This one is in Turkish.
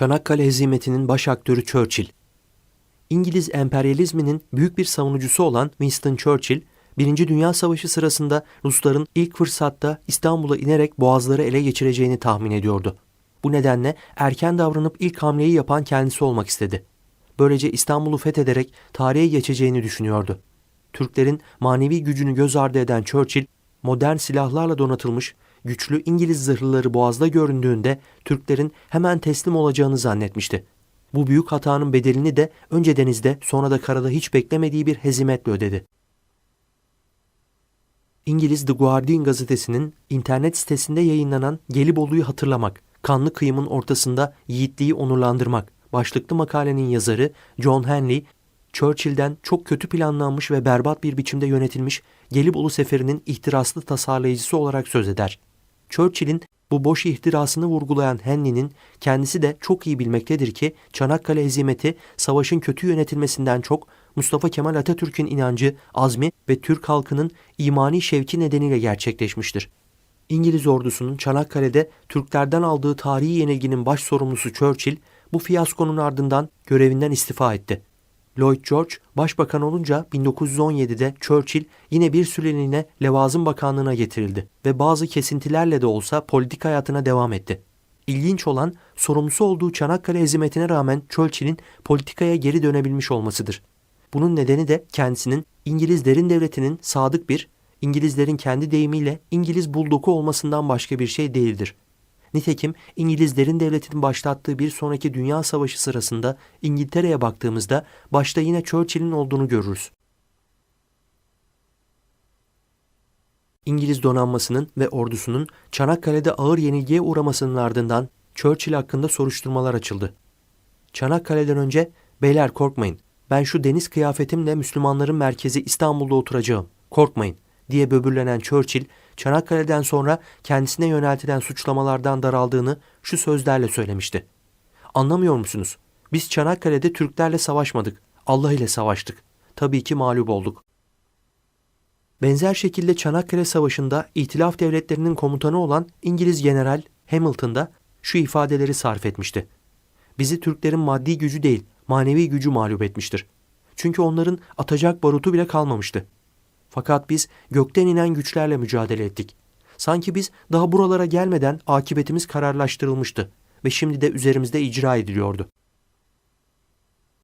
Çanakkale hezimetinin baş aktörü Churchill. İngiliz emperyalizminin büyük bir savunucusu olan Winston Churchill, Birinci Dünya Savaşı sırasında Rusların ilk fırsatta İstanbul'a inerek boğazları ele geçireceğini tahmin ediyordu. Bu nedenle erken davranıp ilk hamleyi yapan kendisi olmak istedi. Böylece İstanbul'u fethederek tarihe geçeceğini düşünüyordu. Türklerin manevi gücünü göz ardı eden Churchill, modern silahlarla donatılmış güçlü İngiliz zırhlıları boğazda göründüğünde Türklerin hemen teslim olacağını zannetmişti. Bu büyük hatanın bedelini de önce denizde sonra da karada hiç beklemediği bir hezimetle ödedi. İngiliz The Guardian gazetesinin internet sitesinde yayınlanan Gelibolu'yu hatırlamak, kanlı kıyımın ortasında yiğitliği onurlandırmak başlıklı makalenin yazarı John Henley, Churchill'den çok kötü planlanmış ve berbat bir biçimde yönetilmiş Gelibolu seferinin ihtiraslı tasarlayıcısı olarak söz eder. Churchill'in bu boş ihtirasını vurgulayan Henley'nin kendisi de çok iyi bilmektedir ki Çanakkale hezimeti savaşın kötü yönetilmesinden çok Mustafa Kemal Atatürk'ün inancı, azmi ve Türk halkının imani şevki nedeniyle gerçekleşmiştir. İngiliz ordusunun Çanakkale'de Türklerden aldığı tarihi yenilginin baş sorumlusu Churchill bu fiyaskonun ardından görevinden istifa etti. Lloyd George başbakan olunca 1917'de Churchill yine bir süreliğine Levazım Bakanlığı'na getirildi ve bazı kesintilerle de olsa politik hayatına devam etti. İlginç olan sorumlusu olduğu Çanakkale hezimetine rağmen Churchill'in politikaya geri dönebilmiş olmasıdır. Bunun nedeni de kendisinin İngiliz derin devletinin sadık bir, İngilizlerin kendi deyimiyle İngiliz buldoku olmasından başka bir şey değildir. Nitekim İngilizlerin devletinin başlattığı bir sonraki dünya savaşı sırasında İngiltere'ye baktığımızda başta yine Churchill'in olduğunu görürüz. İngiliz donanmasının ve ordusunun Çanakkale'de ağır yenilgiye uğramasının ardından Churchill hakkında soruşturmalar açıldı. Çanakkale'den önce "Beyler korkmayın. Ben şu deniz kıyafetimle Müslümanların merkezi İstanbul'da oturacağım. Korkmayın." Diye böbürlenen Churchill, Çanakkale'den sonra kendisine yöneltilen suçlamalardan daraldığını şu sözlerle söylemişti. Anlamıyor musunuz? Biz Çanakkale'de Türklerle savaşmadık. Allah ile savaştık. Tabii ki mağlup olduk. Benzer şekilde Çanakkale Savaşı'nda İtilaf Devletleri'nin komutanı olan İngiliz General Hamilton da şu ifadeleri sarf etmişti. Bizi Türklerin maddi gücü değil, manevi gücü mağlup etmiştir. Çünkü onların atacak barutu bile kalmamıştı. Fakat biz gökten inen güçlerle mücadele ettik. Sanki biz daha buralara gelmeden akıbetimiz kararlaştırılmıştı ve şimdi de üzerimizde icra ediliyordu.